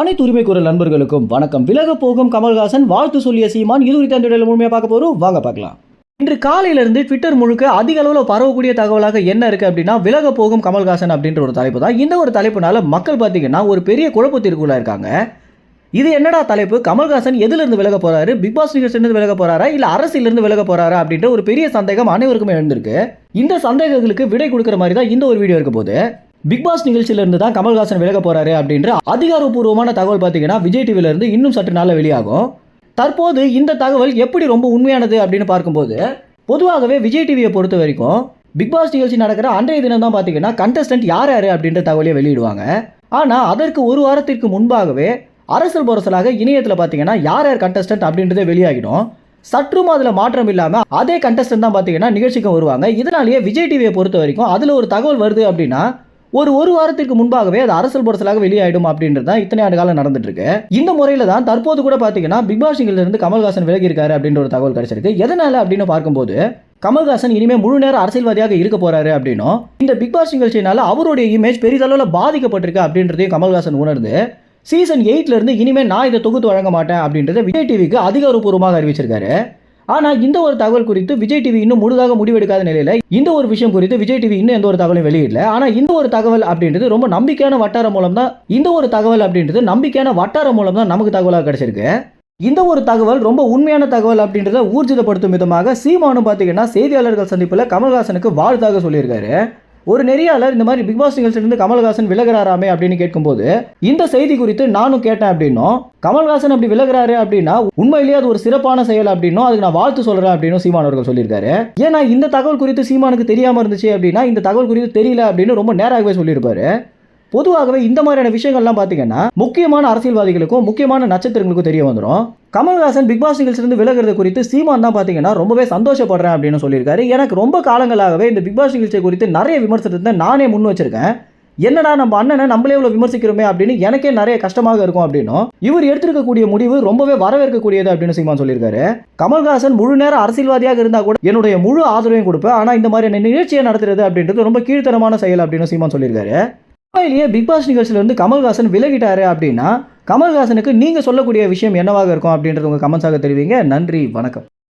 அனைத்து உரிமை குரல் நண்பர்களுக்கும் வணக்கம். விலக போகும் கமல்ஹாசன் வாழ்த்து சொல்லிய சீமான் இது குறித்த அந்த முழுமையாக பார்க்க போறோம். வாங்க பார்க்கலாம். இன்று காலையிலிருந்து ட்விட்டர் முழுக்க அதிக அளவில் பரவக்கூடிய தகவலாக என்ன இருக்கு அப்படின்னா விலக போகும் கமல்ஹாசன் அப்படின்ற ஒரு தலைப்பு தான். இந்த ஒரு தலைப்புனால மக்கள் பார்த்தீங்கன்னா ஒரு பெரிய குழப்பத்திற்குள்ள இருக்காங்க. இது என்னடா தலைப்பு? கமல்ஹாசன் எதிலிருந்து விலக போறாரு? பிக் பாஸ் நிகழ்ச்சியிலிருந்து விலக போறாரா? இல்ல அரசியலிருந்து விலக போறாரா? அப்படின்ற ஒரு பெரிய சந்தேகம் அனைவருக்குமே எழுந்திருக்கு. இந்த சந்தேகங்களுக்கு விடை கொடுக்குற மாதிரி தான் இந்த ஒரு வீடியோ இருக்க போது பிக் பாஸ் நிகழ்ச்சியிலிருந்து தான் கமல்ஹாசன் விலக போறாரு அப்படின்ற அதிகாரப்பூர்வமான தகவல் பார்த்தீங்கன்னா விஜய் டிவில இருந்து இன்னும் சற்று நாளில் வெளியாகும். தற்போது இந்த தகவல் எப்படி ரொம்ப உண்மையானது அப்படின்னு பார்க்கும்போது பொதுவாகவே விஜய் டிவியை பொறுத்த வரைக்கும் பிக் பாஸ் நிகழ்ச்சி நடக்கிற அன்றைய தினம் தான் பார்த்தீங்கன்னா கண்டஸ்டன்ட் யார் யார் அப்படின்ற தகவலையும் வெளியிடுவாங்க. ஆனால் அதற்கு ஒரு வாரத்திற்கு முன்பாகவே அரசல் பொரசலாக இணையத்தில் பார்த்தீங்கன்னா யார் யார் கண்டஸ்டன்ட் அப்படின்றதே வெளியாகிடும். சற்றும் அதில் மாற்றம் இல்லாமல் அதே கண்டஸ்டன்ட் தான் பார்த்தீங்கன்னா நிகழ்ச்சிக்கு வருவாங்க. இதனாலேயே விஜய் டிவியை பொறுத்த வரைக்கும் அதில் ஒரு தகவல் வருது அப்படின்னா ஒரு ஒரு வாரத்திற்கு முன்பாகவே அது அரசல் பொரசலாக வெளியாயிடும் அப்படின்றது தான் இத்தனை ஆண்டு காலம் நடந்துட்டு இருக்கு இந்த முறையில் தான் தற்போது கூட பார்த்தீங்கன்னா பிக் பாஷிங்கில் இருந்து கமல்ஹாசன் விலகி இருக்காரு அப்படின்ற ஒரு தகவல் கிடைச்சிருக்கு. எதனால அப்படின்னு பார்க்கும்போது கமல்ஹாசன் இனிமே முழு நேர அரசியல்வாதியாக இருக்க போறாரு அப்படின்னும் இந்த பிக் பாஸ் நிகழ்ச்சியினால அவருடைய இமேஜ் பெரிதளவில் பாதிக்கப்பட்டிருக்கு அப்படின்றதையும் கமல்ஹாசன் உணர்ந்து சீசன் எயிட்ல இருந்து இனிமே நான் இதை தொகுத்து வழங்க மாட்டேன் அப்படின்றத விஜய் டிவிக்கு அதிகாரப்பூர்வமாக அறிவிச்சிருக்காரு. ஆனால் இந்த ஒரு தகவல் குறித்து விஜய் டிவி இன்னும் முழுதாக முடிவெடுக்காத நிலையில் இந்த ஒரு விஷயம் குறித்து விஜய் டிவி இன்னும் எந்த ஒரு தகவலும் வெளியிடல. ஆனால் இந்த ஒரு தகவல் அப்படின்றது ரொம்ப நம்பிக்கையான வட்டாரம் மூலம் தான் இந்த ஒரு தகவல் அப்படின்றது நம்பிக்கையான வட்டாரம் மூலம் தான் நமக்கு தகவலாக கிடைச்சிருக்கு. இந்த ஒரு தகவல் ரொம்ப உண்மையான தகவல் அப்படின்றத ஊர்ஜிதப்படுத்தும் விதமாக சீமானும் பார்த்தீங்கன்னா செய்தியாளர்கள் சந்திப்பில் கமல்ஹாசனுக்கு வாழ்த்தாக சொல்லியிருக்காரு. ஒரு நெறியாளர் இந்த மாதிரி பிக் பாஸ் நிகழ்ச்சியிலிருந்து கமல்ஹாசன் விலகிறாராமே அப்படின்னு கேட்கும்போது இந்த செய்தி குறித்து நானும் கேட்டேன் அப்படின்னும் கமல்ஹாசன் அப்படி விலகிறாரு அப்படின்னா உண்மையிலேயே அது ஒரு சிறப்பான செயல் அப்படின்னும் அதுக்கு நான் வாழ்த்து சொல்றேன் அப்படின்னு சீமான் அவர்கள் சொல்லியிருக்காரு. ஏன்னா இந்த தகவல் குறித்து சீமானுக்கு தெரியாம இருந்துச்சு அப்படின்னா இந்த தகவல் குறித்து தெரியல அப்படின்னு ரொம்ப நேராகவே சொல்லியிருப்பாரு. பொதுவாகவே இந்த மாதிரியான விஷயங்கள்லாம் பார்த்தீங்கன்னா முக்கியமான அரசியல்வாதிகளுக்கும் முக்கியமான நட்சத்திரங்களுக்கும் தெரிய வந்துடும் கமல்ஹாசன் பிக் பாஸ் நிகழ்ச்சியிலிருந்து விலகிறது குறித்து சீமான் தான் பார்த்தீங்கன்னா ரொம்பவே சந்தோஷப்படுறேன் அப்படின்னு சொல்லியிருக்காரு. எனக்கு ரொம்ப காலங்களாகவே இந்த பிக் பாஸ் நிகழ்ச்சியை குறித்து நிறைய விமர்சனத்தை நானே முன் வச்சிருக்கேன். என்னடா நம்ம அண்ணனை நம்மளே இவ்வளோ விமர்சிக்கிறோமே அப்படின்னு எனக்கே நிறைய கஷ்டமாக இருக்கும் அப்படின்னும் இவர் எடுத்திருக்கக்கூடிய முடிவு ரொம்பவே வரவேற்கக்கூடியது அப்படின்னு சீமான் சொல்லியிருக்காரு. கமல்ஹாசன் முழு நேரம் அரசியல்வாதியாக இருந்தால் கூட என்னுடைய முழு ஆதரவையும் கொடுப்பேன். ஆனால் இந்த மாதிரியான நிகழ்ச்சியை நடத்துறது அப்படின்றது ரொம்ப கீழ்த்தனமான செயல் அப்படின்னு சீமான் சொல்லியிருக்காரு. உண்மையிலேயே பிக் பாஸ் நிகழ்ச்சியிலிருந்து கமல்ஹாசன் விலகிட்டாரு அப்படின்னா கமல்ஹாசனுக்கு நீங்கள் சொல்லக்கூடிய விஷயம் என்னவாக இருக்கும் அப்படின்றது உங்கள் கமெண்ட்ஸாக தெரிவிங்க. நன்றி வணக்கம்.